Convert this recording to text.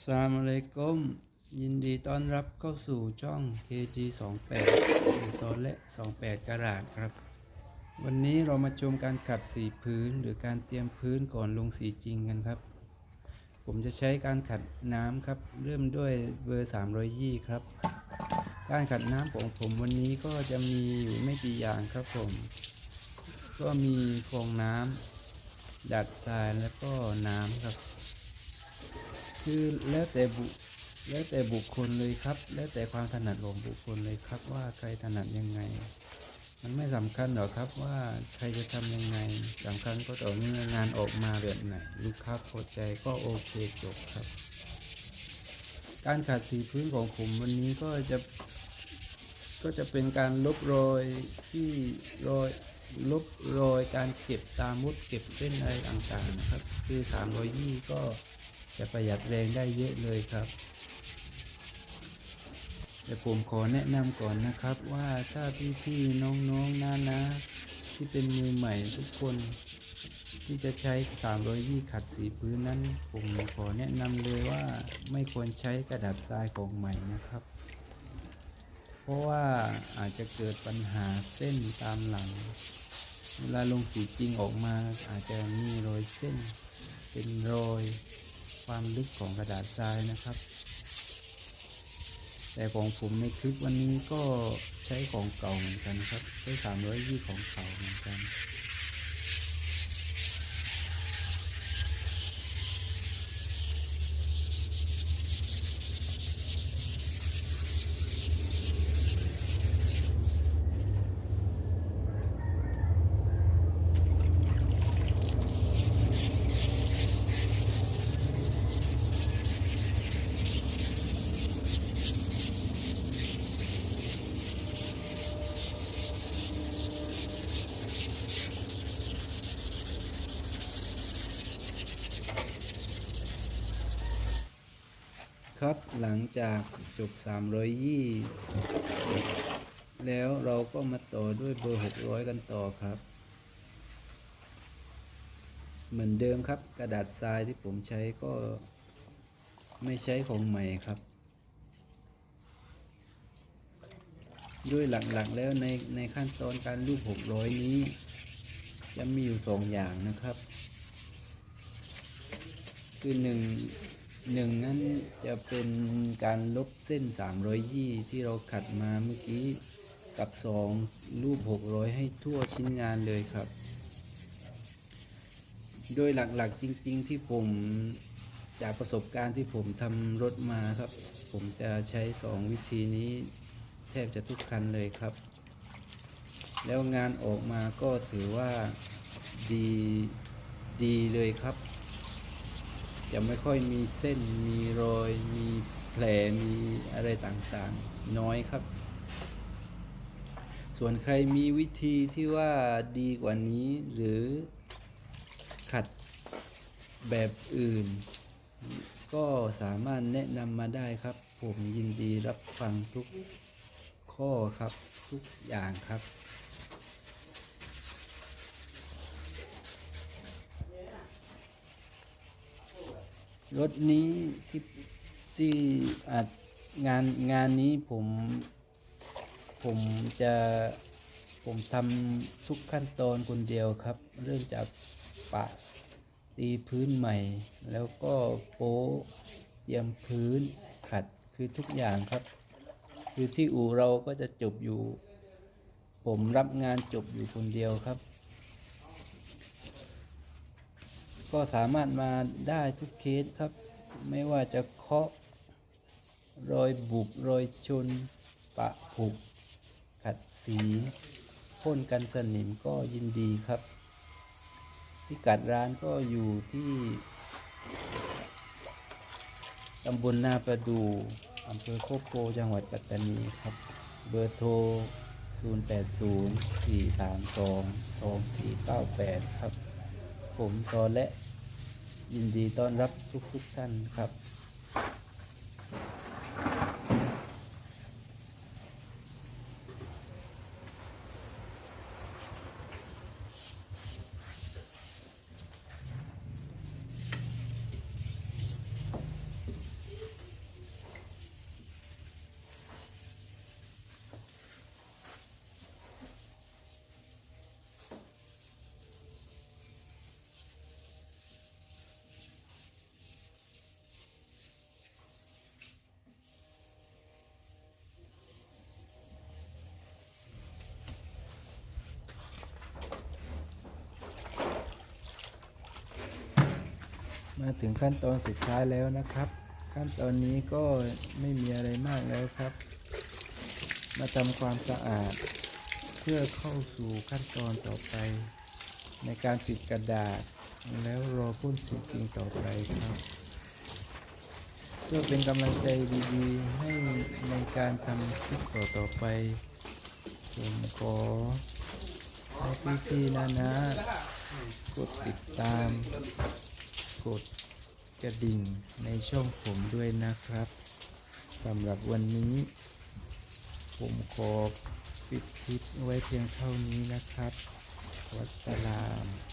สามอะลัยกุมยินดีต้อนรับเข้าสู่ช่อง KG28 โซนและ 28กระดาษครับ วันนี้เรามาชมการขัดสีพื้นหรือการเตรียมพื้นก่อนลงสีจริงกันครับ ผมจะใช้การขัดน้ำครับ เริ่มด้วยเบอร์320ครับ การขัดน้ำของผมวันนี้ก็จะมีอยู่ไม่กี่อย่างครับผม ก็มีฟองน้ำดัดทรายแล้วก็น้ำครับ คือแล้วแต่บุแล้วแต่บุคคลเลยครับ แล้วแต่ความถนัดของบุคคลเลยครับ ว่าใครถนัดยังไง มันไม่สำคัญหรอกครับว่าใครจะทำยังไงสำคัญก็ต่อเมื่องานออกมาแบบไหน ลูกค้าพอใจก็โอเคจบครับ การขัดสีพื้นของผมวันนี้ก็จะก็จะเป็นการลบรอยที่รอยลบรอยการเก็บตามมุดเก็บเส้นอะไรต่างๆนะครับ คือ300ยี่ก็ จะประหยัดแรงได้เยอะเลยครับแต่ผมขอแนะนำก่อนนะครับว่าถ้าพี่ๆน้องๆนานะที่เป็นมือใหม่ทุกคนที่จะใช้300ยี่ขัดสีพื้นนั้น ผมขอแนะนำเลยว่าไม่ควรใช้กระดาษทรายของใหม่นะครับ เพราะว่าอาจจะเกิดปัญหาเส้นตามหลัง เวลาลงสีจริงออกมาอาจจะมีรอยเส้น เป็นรอย ความลึกของกระดาษทรายนะครับ แต่ของผมในคลิปวันนี้ก็ใช้ของเก่าเหมือนกันครับใช้สามร้อยี่ของเก่าเหมือนกัน ครับ หลังจากจบ300ยี่แล้วเราก็มาต่อด้วยเบอร์ 600 กันต่อครับ เหมือนเดิมครับ กระดาษทรายที่ผมใช้ก็ไม่ใช้ของใหม่ครับ ด้วยหลักๆแล้วในในขั้นตอนการรูป 600 นี้ จะมีอยู่สองอย่างนะครับ คือหนึ่ง หนึ่งนั้นจะเป็นการลบเส้น300ยี่ที่เราขัดมาเมื่อกี้กับสองรูป 600 ให้ทั่วชิ้นงานเลยครับ โดยหลักๆจริงๆที่ผมจากประสบการณ์ที่ผมทำรถมาครับ ผมจะใช้สองวิธีนี้แทบจะทุกคันเลยครับ แล้วงานออกมาก็ถือว่าดีดีเลยครับ จะไม่ค่อยมีเส้นมีรอย มีแผลมีอะไรต่างๆ น้อยครับ ส่วนใครมีวิธีที่ว่าดีกว่านี้ หรือขัดแบบอื่น ก็สามารถแนะนำมาได้ครับ ผมยินดีรับฟังทุกข้อครับทุกอย่างครับ รถนี้ที่ที่อาจงานงานนี้ผมผมจะผมทำทุกขั้นตอนคนเดียวครับ เริ่มจากปะตีพื้นใหม่ แล้วก็โป๊เตรียมพื้นขัดคือทุกอย่างครับ คือที่อู่เราก็จะจบอยู่ ผมรับงานจบอยู่คนเดียวครับ ก็สามารถมาได้ทุกเคสครับ ไม่ว่าจะเคาะรอยบุบรอยชน ปะผุขัดสีพ่นกันสนิมก็ยินดีครับ พิกัดร้านก็อยู่ที่ตำบลนาประดูอำเภอโคกโพจังหวัดปัตตานีครับ เบอร์โทร 080 432 2498 ครับ ผมซอและยินดีต้อนรับทุกทุกๆท่านครับ มาถึงขั้นตอนสุดท้ายแล้วนะครับ ขั้นตอนนี้ก็ไม่มีอะไรมากแล้วครับ มาทำความสะอาด เพื่อเข้าสู่ขั้นตอนต่อไป ในการติดกระดาษ แล้วรอพ่นสีจริงต่อไปครับ เพื่อเป็นกำลังใจดีๆ ให้ในการทำคลิปต่อต่อไปผมขอให้พี่ๆนะนะกดติดตาม กดกระดิ่งในช่องผมด้วยนะครับสำหรับวันนี้ ผมขอปิดคลิปไว้เพียงเท่านี้นะครับวัสสลาม